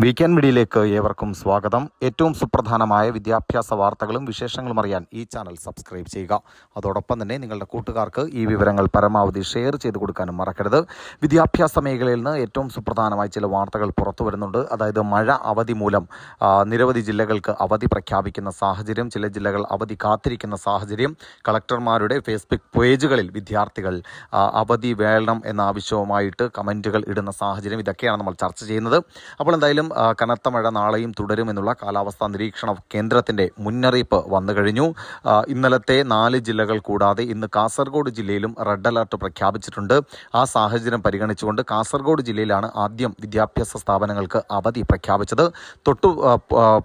Weekend മീഡിയയിലേക്ക് ഏവർക്കും സ്വാഗതം. ഏറ്റവും സുപ്രധാനമായ വിദ്യാഭ്യാസ വാർത്തകളും വിശേഷങ്ങളും അറിയാൻ ഈ ചാനൽ സബ്സ്ക്രൈബ് ചെയ്യുക. അതോടൊപ്പം തന്നെ നിങ്ങളുടെ കൂട്ടുകാർക്ക് ഈ വിവരങ്ങൾ പരമാവധി ഷെയർ ചെയ്ത് കൊടുക്കാനും മറക്കരുത്. വിദ്യാഭ്യാസ മേഖലയിൽ നിന്ന് ഏറ്റവും സുപ്രധാനമായ ചില വാർത്തകൾ പുറത്തു വരുന്നുണ്ട്. അതായത് മഴ അവധി മൂലം നിരവധി ജില്ലകൾക്ക് അവധി പ്രഖ്യാപിക്കുന്ന സാഹചര്യം ചില ജില്ലകൾ അവധി കാത്തിരിക്കുന്ന സാഹചര്യം കളക്ടർമാരുടെ ഫേസ്ബുക്ക് പേജുകളിൽ വിദ്യാർത്ഥികൾ അവധി വേണം എന്ന ആവശ്യവുമായിട്ട് കമന്റുകൾ ഇടുന്ന സാഹചര്യം ഇതൊക്കെയാണ് നമ്മൾ ചർച്ച ചെയ്യുന്നത്. അപ്പോൾ എന്തായാലും ആ, കനത്ത മഴ നാളെയും തുടരുമെന്നുള്ള കാലാവസ്ഥാ നിരീക്ഷണ കേന്ദ്രത്തിന്റെ മുന്നറിയിപ്പ് വന്നു കഴിഞ്ഞു. ഇന്നലത്തെ നാല് ജില്ലകൾ കൂടാതെ ഇന്ന് കാസർഗോഡ് ജില്ലയിലും റെഡ് അലർട്ട് പ്രഖ്യാപിച്ചിട്ടുണ്ട്. ആ സാഹചര്യം പരിഗണിച്ചുകൊണ്ട് കാസർഗോഡ് ജില്ലയിലാണ് ആദ്യം വിദ്യാഭ്യാസ സ്ഥാപനങ്ങൾക്ക് അവധി പ്രഖ്യാപിച്ചത്. തൊട്ടു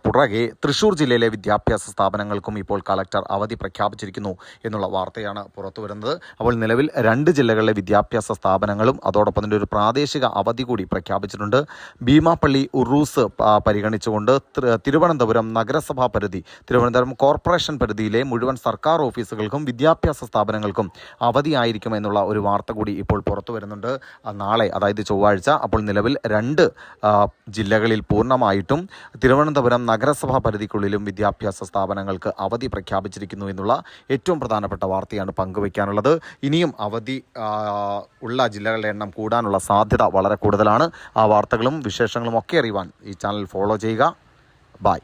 പുറകെ തൃശൂർ ജില്ലയിലെ വിദ്യാഭ്യാസ സ്ഥാപനങ്ങൾക്കും ഇപ്പോൾ കളക്ടർ അവധി പ്രഖ്യാപിച്ചിരിക്കുന്നു എന്നുള്ള വാർത്തയാണ് പുറത്തു വരുന്നത്. അപ്പോൾ നിലവിൽ രണ്ട് ജില്ലകളിലെ വിദ്യാഭ്യാസ സ്ഥാപനങ്ങളും അതോടൊപ്പം തന്നെ ഒരു പ്രാദേശിക അവധി കൂടി പ്രഖ്യാപിച്ചിട്ടുണ്ട്. ഭീമാപ്പള്ളി ഉറൂസ് പരിഗണിച്ചുകൊണ്ട് തിരുവനന്തപുരം നഗരസഭാ പരിധി തിരുവനന്തപുരം കോർപ്പറേഷൻ പരിധിയിലെ മുഴുവൻ സർക്കാർ ഓഫീസുകൾക്കും വിദ്യാഭ്യാസ സ്ഥാപനങ്ങൾക്കും അവധിയായിരിക്കും എന്നുള്ള ഒരു വാർത്ത കൂടി ഇപ്പോൾ പുറത്തു വരുന്നുണ്ട്. നാളെ അതായത് ചൊവ്വാഴ്ച അപ്പോൾ നിലവിൽ രണ്ട് ജില്ലകളിൽ പൂർണമായിട്ടും തിരുവനന്തപുരം നഗരസഭാ പരിധിക്കുള്ളിലും വിദ്യാഭ്യാസ സ്ഥാപനങ്ങൾക്ക് അവധി പ്രഖ്യാപിച്ചിരിക്കുന്നു എന്നുള്ള ഏറ്റവും പ്രധാനപ്പെട്ട വാർത്തയാണ് പങ്കുവയ്ക്കാനുള്ളത്. ഇനിയും അവധി ഉള്ള ജില്ലകളുടെ എണ്ണം കൂടാനുള്ള സാധ്യത വളരെ കൂടുതലാണ്. ആ വാർത്തകളും വിശേഷങ്ങളും ഒക്കെ അറിയുവാൻ ഈ ചാനൽ ഫോളോ ചെയ്യുക. ബായ്